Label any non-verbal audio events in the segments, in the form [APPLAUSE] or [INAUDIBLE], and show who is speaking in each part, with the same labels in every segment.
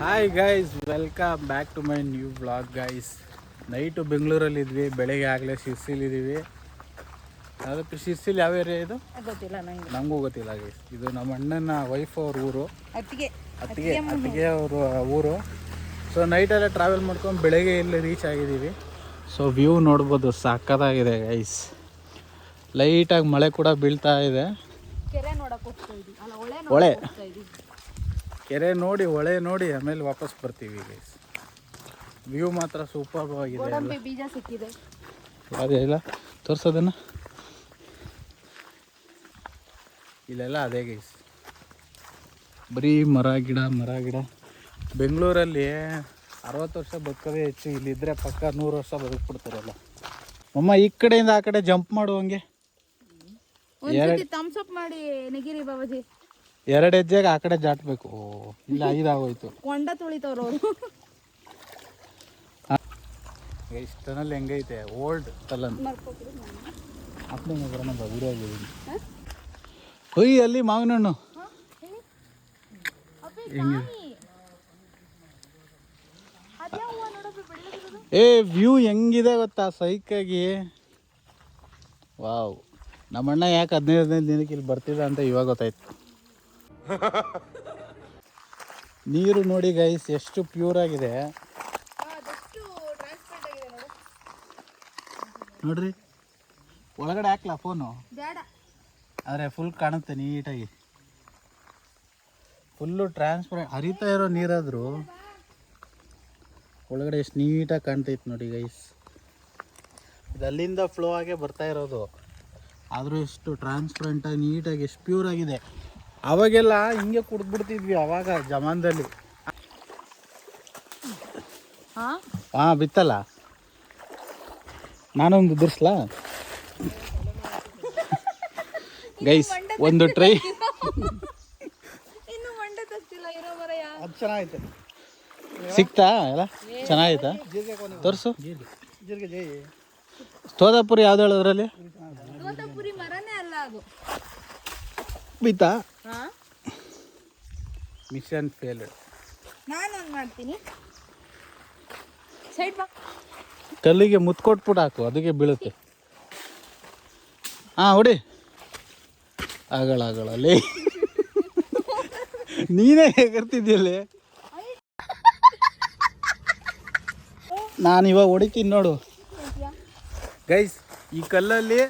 Speaker 1: Hi guys welcome back to my new blog guys night ಬೆಂಗಳೂರಲ್ಲಿ ಇದ್ವಿ ಬೆಳಗ್ಗೆ ಆಗಲೇ ಶಿರ್ಸಿಲಿದ್ದೀವಿ ಅದಕ್ಕೆ ಶಿರ್ಸಿಲಿ ಯಾವ ಏರಿಯಾ ಇದು?
Speaker 2: ಗೊತ್ತಿಲ್ಲ ನಂಗೆ.
Speaker 1: ನಮಗೂ ಗೊತ್ತಿಲ್ಲ ಗೈಸ್ ಇದು ನಮ್ಮ ಅಣ್ಣನ ವೈಫ್ ಅವ್ರ ಊರು.
Speaker 2: ಅತ್ತಿಗೆ.
Speaker 1: ಅತ್ತಿಗೆ ಅತ್ತಿಗೆ ಅವರು ಊರು. ಸೊ ನೈಟೆಲ್ಲ ಟ್ರಾವೆಲ್ ಮಾಡ್ಕೊಂಡು ಬೆಳಗ್ಗೆ ಇಲ್ಲಿ ರೀಚ್ ಆಗಿದ್ದೀವಿ ಸೊ ವ್ಯೂ ನೋಡ್ಬೋದು ಸಕ್ಕತ್ತಾಗಿದೆ ಗೈಸ್ ಲೈಟಾಗಿ ಮಳೆ ಕೂಡ ಬೀಳ್ತಾ ಇದೆ.
Speaker 2: ಕೆರೆ
Speaker 1: ಹೊಳೆ ಕೆರೆ ನೋಡಿ ಹೊಳೆ ನೋಡಿ ಆಮೇಲೆ ವಾಪಸ್ ಬರ್ತೀವಿ ಗೈಸ್ ವ್ಯೂ ಮಾತ್ರ ಸೂಪರ್ ಆಗಿದೆ ಎಲ್ಲ.
Speaker 2: ಬೀಜ ಸಿಕ್ಕಿದೆ.
Speaker 1: ಅದೇ ಇಲ್ಲ? ತೋರ್ಸೋದನ್ನ? ಇಲ್ಲೆಲ್ಲ ಅದೇ ಗೈಸ್ ಬರೀ ಮರ ಗಿಡ ಮರ ಗಿಡ. ಬೆಂಗಳೂರಲ್ಲಿ ಅರವತ್ತು ವರ್ಷ ಬದುಕೋದೇ ಹೆಚ್ಚು ಇಲ್ಲಿದ್ರೆ ಪಕ್ಕ ನೂರು ವರ್ಷ ಬದುಕ್ಬಿಡ್ತಾರಲ್ಲ. ಅಮ್ಮ ಈ ಕಡೆಯಿಂದ ಆ ಕಡೆ ಜಂಪ್ ಮಾಡುವಂಗೆ?
Speaker 2: ಒಂದ್ಸತಿ ಥಮ್ಸ್ ಅಪ್ ಮಾಡಿ ನೆಗಿರಿ ಬಾಬಾಜಿ.
Speaker 1: ಎರಡು ಹೆಜ್ಜೆಗೆ ಆ ಕಡೆ ಜಾಟ್ಬೇಕು. ಇಲ್ಲ ಐದಾಗೋಯ್ತು.
Speaker 2: ಕೊಂಡ ತುಳಿತವ್ರು ಅವರು.
Speaker 1: ಇಷ್ಟನಲ್ಲಿ ಹೆಂಗೈತೆ? ಓಲ್ಡ್ ತಲನ್ ಅಪ್ಪನೇ ಬರೋಣ ವಿಡಿಯೋ ಹೊಯ್ ಅಲ್ಲಿ ಮಾವಿನ ಹಣ್ಣು ಏ ವ್ಯೂ ಹೆಂಗಿದೆ ಗೊತ್ತಾ? ಸೈಕಾಗಿ. ವಾವ್. ನಮ್ಮಣ್ಣ ಯಾಕೆ ಹದಿನೈದು ಹದಿನೈದು ದಿನಕ್ಕೆ ಇಲ್ಲಿ ಬರ್ತಿದ್ದ ಅಂತ ಇವಾಗ ಗೊತ್ತಾಯ್ತು. [LAUGHS] ನೀರು ನೋಡಿ ಗೈಸ್ ಎಷ್ಟು ಪ್ಯೂರ್ ಆಗಿದೆ. ನೋಡ್ರಿ. ಒಳಗಡೆ ಹಾಕ್ಲಾ ಫೋನು ಆದರೆ ಫುಲ್ ಕಾಣುತ್ತೆ ನೀಟಾಗಿ. ಫುಲ್ಲು ಟ್ರಾನ್ಸ್ಪರೆಂಟ್ ಹರಿತಾ ಇರೋ ನೀರಾದರೂ ಒಳಗಡೆ ಎಷ್ಟು ನೀಟಾಗಿ ಕಾಣ್ತೈತೆ ನೋಡಿ ಗೈಸ್ ಇದು ಅಲ್ಲಿಂದ ಫ್ಲೋ ಆಗೇ ಬರ್ತಾ ಇರೋದು. ಆದರೂ ಎಷ್ಟು ಟ್ರಾನ್ಸ್ಪರೆಂಟಾಗಿ ನೀಟಾಗಿ ಎಷ್ಟು ಪ್ಯೂರ್ ಆಗಿದೆ. ಅವಾಗೆಲ್ಲ ಹಿಂಗೆ ಕುಡ್ದ್ಬಿಡ್ತಿದ್ವಿ ಅವಾಗ ಜಮಾನದಲ್ಲಿ.
Speaker 2: ಹಾ?
Speaker 1: ಹಾಂ ಬಿತ್ತಲ್ಲ? ನಾನೊಂದು ಉದುರ್ಸ್ಲಾ ಗೈಸ್ ಒಂದು ಟ್ರೈ. ಅದು ಚೆನ್ನಾಗೈತೆ. ಸಿಕ್ತಾ ಎಲ್ಲ? ಚೆನ್ನಾಗೈತಾ? ತೋರಿಸು. ತೋದಾಪುರಿ ಯಾವ್ದು ಹೇಳೋದ್ರಲ್ಲಿ? ಬಿತ್ತಾ? ಮಿಷನ್ ಫೇಲ್
Speaker 2: ಮಾಡ್ತೀನಿ. ಸೈಡ್ ಬಾ.
Speaker 1: ಕಲ್ಲಿಗೆ ಮುತ್ಕೊಟ್ಬಿಟ್ಟು ಹಾಕು ಅದಕ್ಕೆ ಬೀಳುತ್ತೆ. ಹಾಂ ಹೊಡಿ. ಆಗಳ ಆಗಳಲ್ಲಿ ನೀನೇ ಹೇಗಿರ್ತಿದ್ಯಲ್ಲಿ ನಾನು ಇವಾಗ ಹೊಡಿತೀನಿ ನೋಡು. ಗೈಸ್ ಈ ಕಲ್ಲಲ್ಲಿ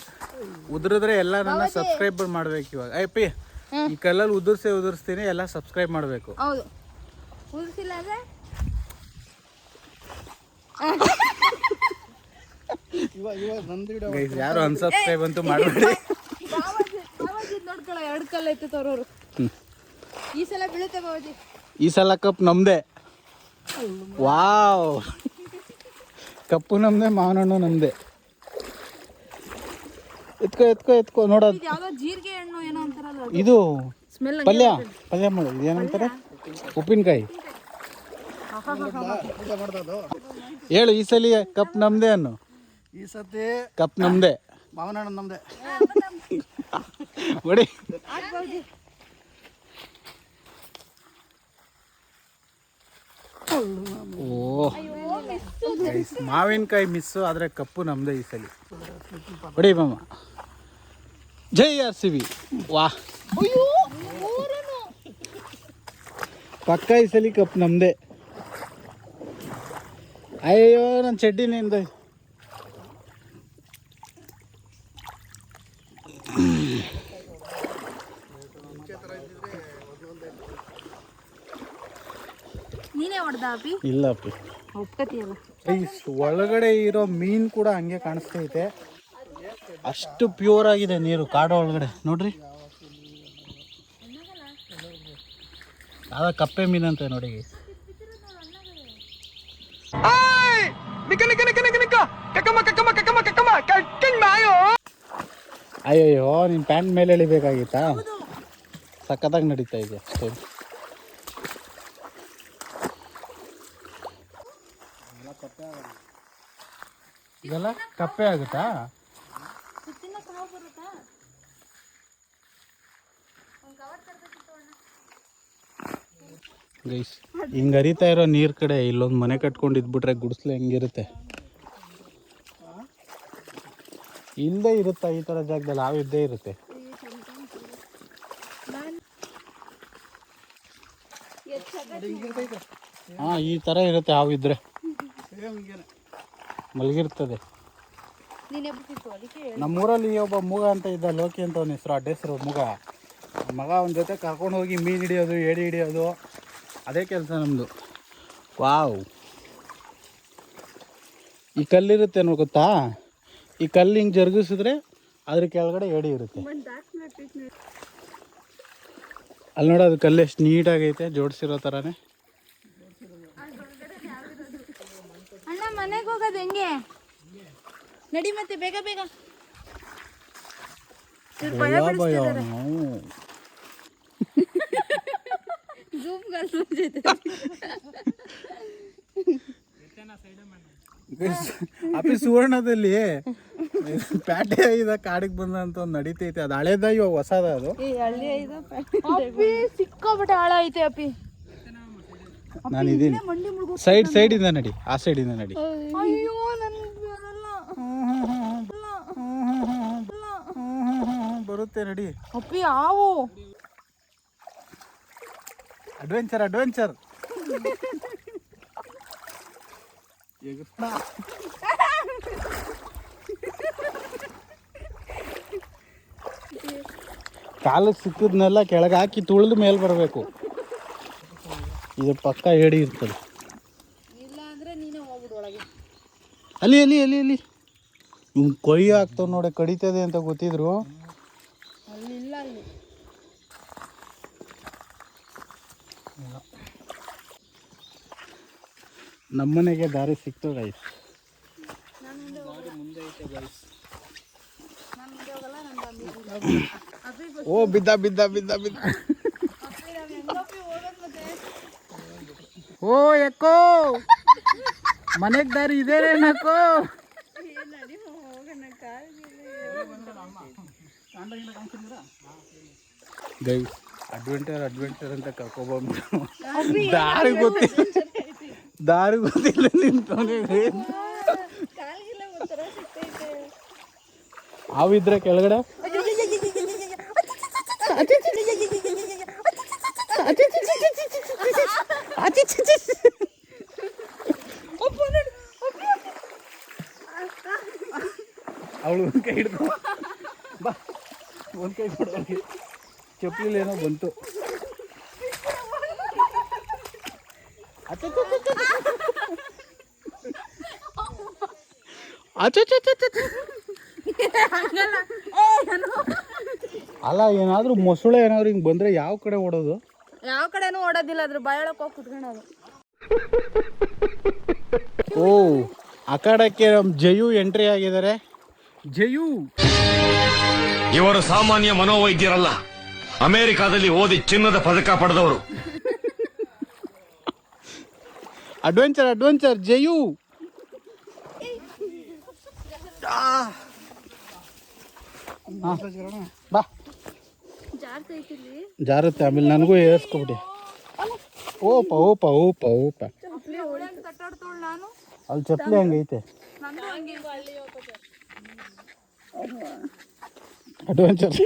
Speaker 1: ಉದುರಿದ್ರೆ ಎಲ್ಲ ನನ್ನ ಸಬ್ಸ್ಕ್ರೈಬರ್ ಮಾಡ್ಬೇಕು ಇವಾಗ. I P. ಈ ಕಲ್ಲಲ್ಲಿ ಉದುರ್ಸಿ ಉದುರಿಸ್ತೀನಿ ಎಲ್ಲ ಸಬ್ಸ್ಕ್ರೈಬ್ ಮಾಡಬೇಕು.
Speaker 2: ಹೌದು. ಉಳಿಸಿಲ್ಲ ಅಂದ್ರೆ?
Speaker 1: ಗೈಸ್ ಯಾರು ಅನ್ಸಬ್ಸ್ಕ್ರೈಬ್ ಅಂತೂ ಮಾಡಬೇಡಿ.
Speaker 2: ಬಾವಾಜಿ ಬಾವಾಜಿ ನೋಡ್ಕೊಳ್ಳೋ ಎರಡು ಕಲ್ಲು ಐತೆ ತರೋರು ಈ ಸಲ ಬೀಳುತ್ತೆ ಬಾಬಾಜಿ.
Speaker 1: ಈ ಸಲ ಕಪ್ ನಮ್ದೆ. ವಾವ್. ಕಪ್ಪು ನಮ್ದೆ ಮಾವನಣ್ಣು ನಮ್ದೆ. ಎತ್ಕೋ ಎತ್ಕೋ ಎತ್ಕೋ ನೋಡೋದು
Speaker 2: ಇದು ಯಾವ್ದೋ ಜೀರಿಗೆ ಹಣ್ಣು ಏನೋ ಅಂತಾರಲ್ಲ
Speaker 1: ಇದು
Speaker 2: ಸ್ಮೆಲ್
Speaker 1: ಪಲ್ಯ ಪಲ್ಯ ಮಾಡೋದು. ಏನಂತಾರೆ ಉಪ್ಪಿನಕಾಯಿ. ಹೇಳು ಈ ಸಲ ಕಪ್ ನಮ್ದೇ ಅನ್ನು
Speaker 3: ಈ ಸತಿ
Speaker 1: ಕಪ್ ನಮ್ದೆ.
Speaker 3: ಮಾವನ ಹಣ್ಣು ನಮ್ದೆ.
Speaker 1: ಹೊಡಿ. ಗೈಸ್, [LAUGHS] ಮಾವಿನಕಾಯಿ ಮಿಸ್ಸು ಆದರೆ ಕಪ್ಪು ನಮ್ದೇ ಈ ಸಲ. ಹೊಡಿ ಮಾಮ. ಜೈ ಆರ್ ಸಿ ಬಿ. ವಾ. ಪಕ್ಕ ಈ ಸಲ ಕಪ್ಪು ನಮ್ದೇ. ಅಯ್ಯೋ ನನ್ನ ಚಡ್ಡಿನಿಂದ
Speaker 2: ನೀನೇ ಹೊಡ್ದ
Speaker 1: ಇಲ್ಲ ಅಪ್ಪಿ ಒಳಗಡೆ ಇರೋ ಮೀನ್ ಕೂಡ ಹಂಗೆ ಕಾಣಿಸ್ತೈತೆ ಅಷ್ಟು ಪ್ಯೂರ್ ಆಗಿದೆ ನೀರು ಕಾಡು ಒಳಗಡೆ. ನೋಡ್ರಿ. ಯಾವ ಕಪ್ಪೆ ಮೀನ್ ಅಂತ ನೋಡಿ. ಅಯ್ಯಯ್ಯೋ ನಿನ್ ಪ್ಯಾಂಟ್ ಮೇಲೆ ಎಳಿಬೇಕಾಗಿತ್ತಾ? ಸಖತ್ತಾಗಿ ನಡೀತಾ ಇದೆ ಅಷ್ಟೇ. ಇದೆಲ್ಲ ಕಪ್ಪೆ ಆಗುತ್ತಾ? ಗೈಸ್ ಹಿಂಗೆ ಹರಿತಾ ಇರೋ ನೀರು ಕಡೆ ಇಲ್ಲೊಂದು ಮನೆ ಕಟ್ಕೊಂಡು ಇದ್ಬಿಟ್ರೆ ಗುಡಿಸ್ಲು ಹೆಂಗಿರುತ್ತೆ? ಇಲ್ಲದೆ ಇರುತ್ತಾ ಈ ಥರ ಜಾಗದಲ್ಲಿ? ಹಾವು ಇದ್ದೇ ಇರುತ್ತೆ. ಹಾಂ ಈ ಥರ ಇರುತ್ತೆ ಹಾವು ಇದ್ರೆ. ಮಲಗಿರ್ತದೆ. ನಮ್ಮೂರಲ್ಲಿ ಒಬ್ಬ ಮೂಗ ಅಂತ ಇದ್ದ ಲೋಕಿ ಅಂತ ಅವನ ಹೆಸರು ಅಡ್ಡ ಹೆಸರು ಮೂಗ ಮಗ ಅವನ ಜೊತೆ ಕರ್ಕೊಂಡು ಹೋಗಿ ಮೀನು ಹಿಡಿಯೋದು ಏಡಿ ಹಿಡಿಯೋದು ಅದೇ ಕೆಲಸ ನಮ್ಮದು ವಾವ್. ಈ ಕಲ್ಲಿರುತ್ತೆ ನೋಡಿ ಗೊತ್ತಾ? ಈ ಕಲ್ಲು ಹಿಂಗೆ ಜರುಗಿಸಿದ್ರೆ ಅದ್ರ ಕೆಳಗಡೆ ಏಡಿ ಇರುತ್ತೆ. ಅಲ್ಲಿ ನೋಡೋದು ಅದು ಕಲ್ಲು ಎಷ್ಟು ನೀಟಾಗೈತೆ ಜೋಡಿಸಿರೋ ಥರನೇ
Speaker 2: ಅಣ್ಣ ಮನೆಗೆ ಹೋಗೋದು ಹೆಂಗೆ? ನಡಿ ಮತ್ತೆ ಬೇಗ ಬೇಗ.
Speaker 1: ಅಪ್ಪಿ ಸುವರ್ಣದಲ್ಲಿ ಪ್ಯಾಟೆ ಐದ ಕಾಡಿಗೆ ಬಂದಂತ ಅಂತ ಒಂದು ನಡೀತೈತೆ. ಅದು ಹಳೇದ ಇವಾಗ ಹೊಸದ ಅದು.
Speaker 2: ಸಿಕ್ಕೋಬಿಟ್ಟು ಹಾಳೈತೆ ಹಾಳ ಐತೆ ಅಪ್ಪಿ.
Speaker 1: ನಾನು
Speaker 2: ಇದ್ದೀನಿ.
Speaker 1: ಸೈಡ್ ಸೈಡಿಂದ ನಡಿ ಆ ಸೈಡಿಂದ ನಡಿ. ಬರುತ್ತೆ ನಡಿ.
Speaker 2: ಅಪ್ಪಿ ಆವು
Speaker 1: ಅಡ್ವೆಂಚರ್ ಅಡ್ವೆಂಚರ್ ಕಾಲಕ್ಕೆ ಸಿಕ್ಕದ್ನೆಲ್ಲ ಕೆಳಗೆ ಹಾಕಿ ತುಳಿದು ಮೇಲೆ ಬರಬೇಕು. ಇದು ಪಕ್ಕ ಏಡಿ ಇರ್ತದೆ.
Speaker 2: ಇಲ್ಲ ಅಂದ್ರೆ ನೀನೇ ಹೋಗ್ಬಿಡು ಒಳಗೆ.
Speaker 1: ಅಲ್ಲಿ ಅಲ್ಲಿ ಅಲ್ಲಿ ಅಲ್ಲಿ. ಇವ್ ಕೊಯ್ಯ ಆಗ್ತಾವ ನೋಡಿ ಕಡಿತದೆ ಅಂತ ಗೊತ್ತಿದ್ರು.
Speaker 2: ಅಲ್ಲಿ ಇಲ್ಲ ಅಲ್ಲಿ.
Speaker 1: ನಮ್ಮನೆಗೆ ದಾರಿ ಸಿಕ್ತು ಗೈಸ್
Speaker 2: ನಾನು ಮುಂದೆ ಹೋಗಲ್ಲ. ನಾನು
Speaker 1: ಓ ಬಿದ್ದ ಬಿದ್ದ ಬಿದ್ದ ಬಿದ್ದ
Speaker 2: ಅಪ್ಪಿ ನಾವು ಹೆಂಗಪ್ಪಿ ಹೋಗೋದು ಮತ್ತೆ
Speaker 1: ಓ ಯಕ್ಕೋ ಮನೆಗೆ ದಾರಿ ಇದೇನೆ ನಕ್ಕೋ
Speaker 2: ನಡಿ ಹೋಗೋಣ
Speaker 1: ಗೈಸ್ ಅಡ್ವೆಂಚರ್ ಅಡ್ವೆಂಚರ್ ಅಂತ ಕರ್ಕೊಬಂದ್ಬಿಟ್ಟು ದಾರಿ ಗೊತ್ತಿಲ್ಲ ದಾರಿ ಗೊತ್ತಿಲ್ಲ
Speaker 2: ಸಿಗ್ತೈತೆ
Speaker 1: ಹಾವಿದ್ರೆ ಕೆಳಗಡೆ? [LAUGHS] ಅವಳು ಒಂದು ಕೈ ಹಿಡ್ಕೊ. ಬಾ. ಒಂದು ಕೈ ಕೊಡೋಗಿ ಚಪ್ಪಲಿ ಏನೋ ಬಂತು. ಅಲ್ಲ ಏನಾದ್ರೂ ಮೊಸಳೆ ಏನಾದ್ರು ಹಿಂಗೆ ಬಂದ್ರೆ ಯಾವ ಕಡೆ ಓಡೋದು?
Speaker 2: ಓಡೋದಿಲ್ಲ ಅದ್ರ ಬಯಳಕ್ ಹೋಗಿ ಕುತ್ಕೊಳ್ಳೋದು
Speaker 1: ಓ ಅಖಾಡಕ್ಕೆ ನಮ್ಮ ಜಯು ಎಂಟ್ರಿ ಆಗಿದ್ದಾರೆ. ಜಯು.
Speaker 4: ಇವರು ಸಾಮಾನ್ಯ ಮನೋವೈದ್ಯರಲ್ಲ. ಅಮೆರಿಕಾದಲ್ಲಿ ಓದಿ ಚಿನ್ನದ ಪದಕ ಪಡೆದವರು.
Speaker 1: ಅಡ್ವೆಂಚರ್ ಅಡ್ವೆಂಚರ್ ಜಯು. ಆ. ಬಾ.
Speaker 2: ಜಾರುತ್ತೆ
Speaker 1: ಆಮೇಲೆ ನನಗೂ ಏರ್ಸ್ಕೊಬಿಡಿ ಓಪ ಓಪ ಓಪ ಓಪ. ಅಲ್ಲಿ ಚಪ್ಪಲಿ ಹಂಗೈತೆ
Speaker 2: ನಂದು ಹಂಗೆ ಅಲ್ಲಿ
Speaker 1: ಅಡ್ವೆಂಚರ್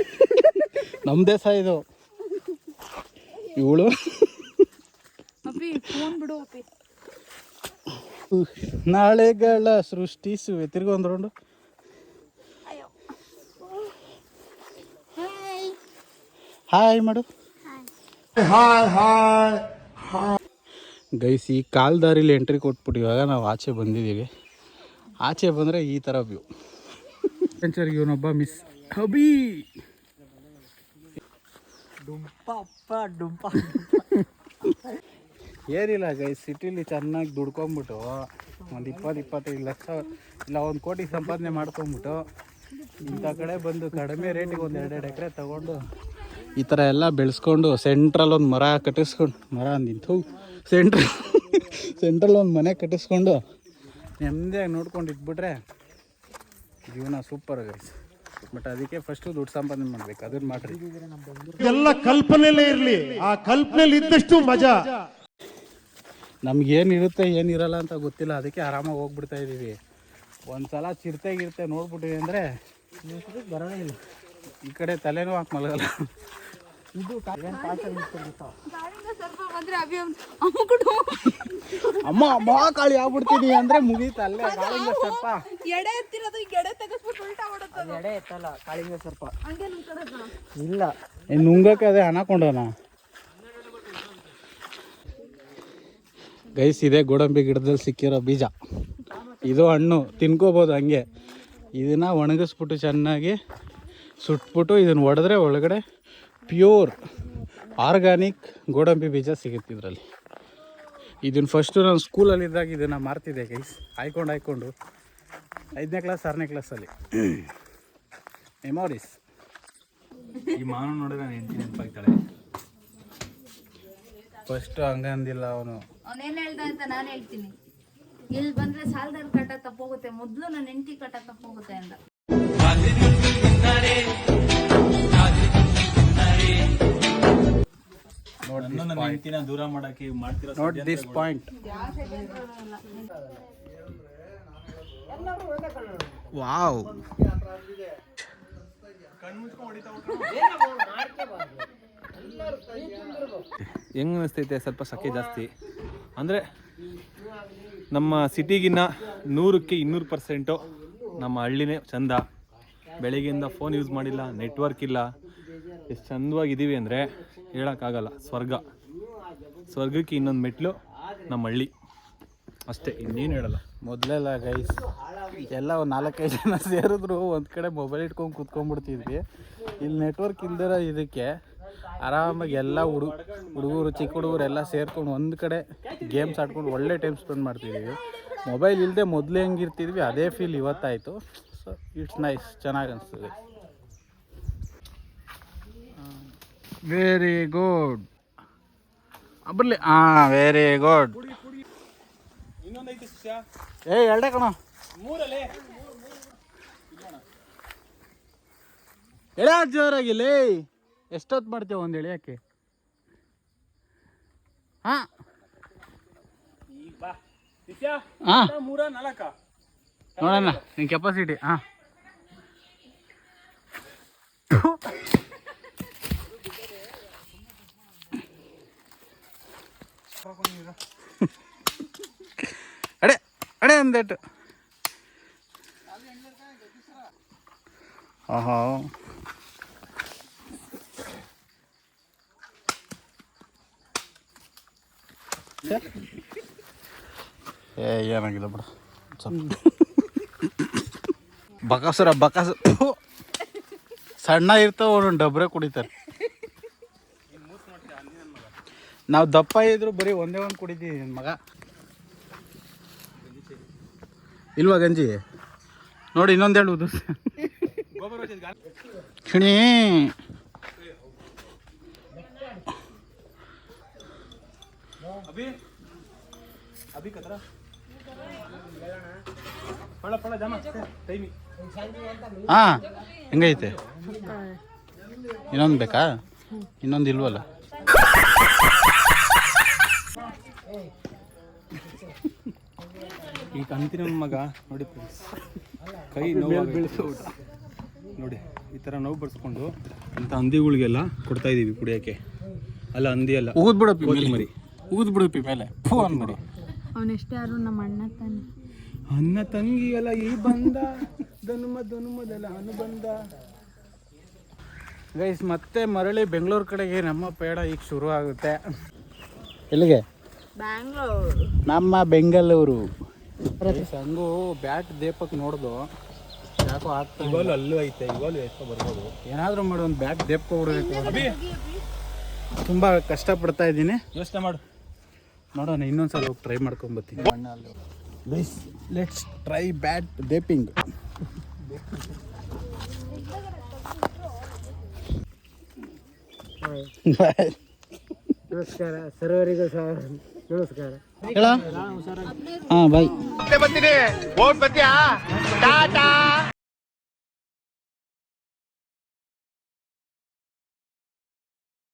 Speaker 1: ನಮ್ದೇ ಸಹ ಇದು. ಇವಳು.
Speaker 2: ಅಪ್ಪಿ ಫೋನ್ ಬಿಡು ಅಪ್ಪಿ.
Speaker 1: ನಾಳೆಗಳ ಸೃಷ್ಟಿಸುವೆ. ತಿರ್ಗಿ ಒಂದು ರೌಂಡು ಹಾಯ್ ಮಾಡು. ಗೈಸ್ ಈ ಕಾಲ್ ದಾರಿಲಿ ಎಂಟ್ರಿ ಕೊಟ್ಬಿಟ್ಟು ಇವಾಗ ನಾವು ಆಚೆ ಬಂದಿದ್ದೀವಿ. ಆಚೆ ಬಂದರೆ ಈ ಥರ ವ್ಯೂ ಸೆಂಚರ್ ಇವನೊಬ್ಬ ಮಿಸ್ ಹಬಿ ಏನಿಲ್ಲ ಗೈಸ್ ಸಿಟಿಲಿ ಚೆನ್ನಾಗಿ ದುಡ್ಕೊಂಬಿಟ್ಟು ಒಂದು ಇಪ್ಪತ್ತು ಇಪ್ಪತ್ತೈದು ಲಕ್ಷ ಇಲ್ಲ ಒಂದು ಕೋಟಿ ಸಂಪಾದನೆ ಮಾಡ್ಕೊಂಬಿಟ್ಟು ಇಂಥ ಕಡೆ ಬಂದು ಕಡಿಮೆ ರೇಟಿಗೆ ಒಂದು ಎರಡೆರಡು ಎಕರೆ ತಗೊಂಡು ಈ ಥರ ಎಲ್ಲ ಬೆಳೆಸ್ಕೊಂಡು ಸೆಂಟ್ರಲ್ ಒಂದು ಮರ ಕಟ್ಟಿಸ್ಕೊಂಡು ಮರ ಅಂದಿಂತು ಸೆಂಟ್ರ್ ಸೆಂಟ್ರಲ್ ಒಂದು ಮನೆ ಕಟ್ಟಿಸ್ಕೊಂಡು ನೆಮ್ಮದಿಯಾಗಿ ನೋಡ್ಕೊಂಡು ಇದ್ಬಿಟ್ರೆ ಜೀವನ ಸೂಪರ್ ಗೈಸ್ ಬಟ್ ಅದಕ್ಕೆ ಫಸ್ಟ್ ದುಡ್ಡು ಸಂಪಾದನೆ ಮಾಡ್ಬೇಕು ಅದನ್ನ ಮಾಡ್ರಿ.
Speaker 5: ಎಲ್ಲ ಕಲ್ಪನೆಲ್ಲೇ ಇರಲಿ ಆ ಕಲ್ಪನೆಯಲ್ಲಿ ಇದ್ದಷ್ಟು ಮಜಾ.
Speaker 1: ನಮ್ಗೇನಿರುತ್ತೆ ಏನಿರಲ್ಲ ಅಂತ ಗೊತ್ತಿಲ್ಲ ಅದಕ್ಕೆ ಆರಾಮಾಗಿ ಹೋಗ್ಬಿಡ್ತಾ ಇದ್ದೀವಿ ಒಂದು ಸಲ ಚಿರತೆ ಗಿರ್ತೆ ನೋಡ್ಬಿಟ್ಟಿವಿ ಅಂದರೆ ಬರೋದೇ ಇಲ್ಲ. ಈ ಕಡೆ ತಲೆನೂ ಹಾಕಿ ಮಲಗಲ್ಲ. ಇದು ಅಮ್ಮ ಅಮ್ಮ ಕಾಳಿ ಆಗ್ಬಿಡ್ತೀನಿ ಅಂದ್ರೆ ಮುಗೀತಲ್ಲೇ ಕಾಳಿಂಗ ಸರ್ಪ ಸ್ವಲ್ಪ.
Speaker 2: ಎಡೆ ಎತ್ತಿರೋದು ಎಡೆ ತೆಗೆಸ್ಬಿಟ್ಟು ಉಲ್ಟಾ ಹೊಡುತ್ತದು
Speaker 3: ಎಡೆ ಎತ್ತಲ್ಲ ಕಾಳಿಂಗ ಸರ್ಪ
Speaker 2: ಹಂಗೆ
Speaker 3: ಇಲ್ಲ
Speaker 1: ನುಂಗಕ್ಕೆ ಅದೇ ಅನಾಕೊಂಡನ ಗೈಸ್ ಇದೆ ಗೋಡಂಬಿ ಗಿಡದಲ್ಲಿ ಸಿಕ್ಕಿರೋ ಬೀಜ. ಇದು ಹಣ್ಣು ತಿನ್ಕೋಬೋದು ಹಂಗೆ. ಇದನ್ನ ಒಣಗಿಸ್ಬಿಟ್ಟು ಚೆನ್ನಾಗಿ ಸುಟ್ಬಿಟ್ಟು ಇದನ್ನು ಒಡೆದ್ರೆ ಒಳಗಡೆ ಪ್ಯೂರ್ ಆರ್ಗ್ಯಾನಿಕ್ ಗೋಡಂಬಿ ಬೀಜ ಸಿಗುತ್ತೆ ಇದರಲ್ಲಿ. ಇದನ್ನು ಫಸ್ಟು ನಾನು ಸ್ಕೂಲಲ್ಲಿದ್ದಾಗ ಇದನ್ನು ಮಾರ್ತಿದ್ದೆ ಗೈಸ್ ಹಾಯ್ಕೊಂಡು ಹಾಯ್ಕೊಂಡು. ಐದನೇ ಕ್ಲಾಸ್ ಆರನೇ ಕ್ಲಾಸಲ್ಲಿ ಮೆಮೊರೀಸ್
Speaker 5: ಈ ಮಾನು ನೋಡಿದ್ರೆ ನಾನು ಹೆಂಡತಿ ನೆನಪಾಗ್ತಾಳೆ.
Speaker 1: ಫಸ್ಟ್ ಹಂಗಂದಿಲ್ಲ ಅವನು.
Speaker 2: ಅವನೇನು ಹೇಳ್ದ ಅಂತ ನಾನು ಹೇಳ್ತೀನಿ. ಇಲ್ಲಿ ಬಂದ್ರೆ ಸಾಲದಲ್ಲಿ ಕಟ್ಟ ತಪ್ಪೋಗುತ್ತೆ ಮೊದ್ಲು ನನ್ನ ಹೆಂಡತಿ ಕಟ್ಟ ತಪ್ಪೋಗುತ್ತೆ ಅಂದ
Speaker 5: ದೂರ ಮಾಡಕ್ಕೆ ಮಾಡ್ತಿರೋ
Speaker 1: ನೋಟ್ ದಿಸ್ ಪಾಯಿಂಟ್ ವಾವ್
Speaker 5: ಹೆಂಗ್ ಅನಿಸ್ತೈತೆ ಸ್ವಲ್ಪ ಸಖೆ ಜಾಸ್ತಿ? ಅಂದರೆ ನಮ್ಮ ಸಿಟಿಗಿನ್ನ ನೂರಕ್ಕೆ ಇನ್ನೂರು ಪರ್ಸೆಂಟು ನಮ್ಮ ಹಳ್ಳಿನೇ ಚಂದ. ಬೆಳಗ್ಗೆಯಿಂದ ಫೋನ್ ಯೂಸ್ ಮಾಡಿಲ್ಲ ನೆಟ್ವರ್ಕ್ ಇಲ್ಲ. ಎಷ್ಟು ಚಂದವಾಗಿದ್ದೀವಿ ಅಂದರೆ ಹೇಳೋಕ್ಕಾಗಲ್ಲ. ಸ್ವರ್ಗ. ಸ್ವರ್ಗಕ್ಕೆ ಇನ್ನೊಂದು ಮೆಟ್ಲು ನಮ್ಮ ಹಳ್ಳಿ. ಅಷ್ಟೇ, ಇನ್ನೇನು ಹೇಳಲ್ಲ.
Speaker 1: ಮೊದಲೆಲ್ಲ ಗೈಸ್ ಎಲ್ಲ ಒಂದು ನಾಲ್ಕೈದು ಜನ ಸೇರಿದ್ರು, ಒಂದು ಕಡೆ ಮೊಬೈಲ್ ಇಟ್ಕೊಂಡು ಕೂತ್ಕೊಂಡ್ಬಿಡ್ತಿದ್ವಿ. ಇಲ್ಲಿ ನೆಟ್ವರ್ಕ್ ಇಲ್ದಿರೋ ಇದಕ್ಕೆ ಆರಾಮಾಗಿ ಎಲ್ಲ ಹುಡು, ಹುಡುಗರು, ಚಿಕ್ಕ ಹುಡುಗರು ಎಲ್ಲ ಸೇರ್ಕೊಂಡು ಒಂದು ಕಡೆ ಗೇಮ್ಸ್ ಆಡ್ಕೊಂಡು ಒಳ್ಳೆ ಟೈಮ್ ಸ್ಪೆಂಡ್ ಮಾಡ್ತಿದ್ದೀವಿ ಮೊಬೈಲ್ ಇಲ್ಲದೆ ಮೊದಲು ಹೆಂಗಿರ್ತಿದ್ವಿ, ಅದೇ ಫೀಲ್ ಇವತ್ತಾಯಿತು. ಸೊ ಇಟ್ಸ್ ನೈಸ್ ಚೆನ್ನಾಗಿ ಅನಿಸ್ತದೆ. ವೆರಿ ಗುಡ್ ಬರಲಿ. ಹಾಂ ವೆರಿ ಗುಡ್ ಏ ಎರಡೇ ಕಣ. ಎಳೆ ಜೋರಾಗಿಲ್ಲ ಎಷ್ಟೊತ್ತು ಮಾಡ್ತೇವೆ ಒಂದು ಎಳೆಯಕ್ಕೆ ಹಾಂ. ಹಾಂ.
Speaker 5: ಮೂರ ನಾಲ್ಕ.
Speaker 1: ನೋಡೋಣ ನಿಮ್ಮ ಕೆಪಾಸಿಟಿ ಹಾಂ. ಒಂದೇಟು ಆಹಾ. ಏ, ಏನಾಗಿಲ್ಲ ಬಿಡ. ಬಕಾಸುರ, ಬಕಾಸು. ಸಣ್ಣ ಇರ್ತಾವ ಒಂದೊಂದು ಡಬ್ರೆ ಕುಡಿತಾರೆ. ನಾವು ದಪ್ಪ ಇದ್ರು ಬರೀ ಒಂದೇ ಒಂದು ಕುಡಿತೀವಿ ಮಗ. ಇಲ್ವಾ ಗಂಜಿ? ನೋಡಿ ಇನ್ನೊಂದು ಹೇಳುವುದು. ಕ್ಷಣಿ. ಹಾಂ ಹೆಂಗೈತೆ? ಇನ್ನೊಂದು ಬೇಕಾ? ಇನ್ನೊಂದು ಇಲ್ವಲ್ಲ?
Speaker 5: ಈ ಕಂತಿನ ಮಗ ನೋಡಿ ಫ್ರೆಂಡ್ಸ್ ಕೈ ನೋವು ನೋಡಿ ಈ ಥರ ನೋವು ಬಡಿಸ್ಕೊಂಡು ಇಂಥ ಹಂದಿಗಳಿಗೆಲ್ಲ ಕೊಡ್ತಾ ಇದ್ದೀವಿ ಕುಡಿಯೋಕ್ಕೆ. ಅಲ್ಲ ಹಂದಿ ಅಲ್ಲ.
Speaker 1: ಊದ್ ಬಿಡಪ್ಪ
Speaker 5: ಕೋತಿ
Speaker 1: ಮೇಲೆ.
Speaker 5: ಮರಿ.
Speaker 1: ಊದ್ ಬಿಡಪ್ಪಿ ಮೇಲೆ. ಫೋನ್ ಮಾಡಿ
Speaker 2: ಅವನೆಷ್ಟೇ ಯಾರು ನಮ್ಮ ಅಣ್ಣ ತಾನೆ.
Speaker 5: ಅನ್ನ ತಂಗಿಯಲ್ಲ ಈ ಬಂದ. ಧನುಮ ಧನುಮದಲ್ಲ ಅನುಬಂಧ.
Speaker 1: ಗೈಸ್ ಮತ್ತೆ ಮರಳಿ ಬೆಂಗಳೂರು ಕಡೆಗೆ ನಮ್ಮ ಪೇಡ ಈಗ ಶುರು ಆಗುತ್ತೆ ಎಲ್ಲಿಗೆ?
Speaker 2: ಬ್ಯಾಂಗ್ಳೂರ್.
Speaker 1: ನಮ್ಮ ಬೆಂಗಳೂರು. ಹಂಗೂ ಬ್ಯಾಟ್ ದೇಪಕ್ ನೋಡ್ದು. ಯಾಕೋ ಆಗ್ತಾ.
Speaker 5: ಇವಾಲು ಅಲ್ಲೂ ಐತೆ ಇವಾಲು ಎಷ್ಟೋ ಬರ್ಬೋದು.
Speaker 1: ಏನಾದರೂ ಮಾಡಿ ಒಂದು ಬ್ಯಾಟ್ ದೇಪ್ಕೊಬಿಡ್ಬೇಕು ತುಂಬ ಕಷ್ಟಪಡ್ತಾ ಇದ್ದೀನಿ.
Speaker 5: ಯೋಚನೆ ಮಾಡು.
Speaker 1: ನೋಡೋಣ ಇನ್ನೊಂದ್ಸಲ ಹೋಗಿ ಟ್ರೈ ಮಾಡ್ಕೊಂಬತ್ತೀನಿ ಗೈಸ್ ಲೆಟ್ಸ್ ಟ್ರೈ ಬ್ಯಾಟ್ ದೇಪಿಂಗ್
Speaker 3: ನಮಸ್ಕಾರ ಸರ್ವರಿಗೂ ಸಹ ನಮಸ್ಕಾರ.
Speaker 1: ಹಾಂ ಬಾಯ್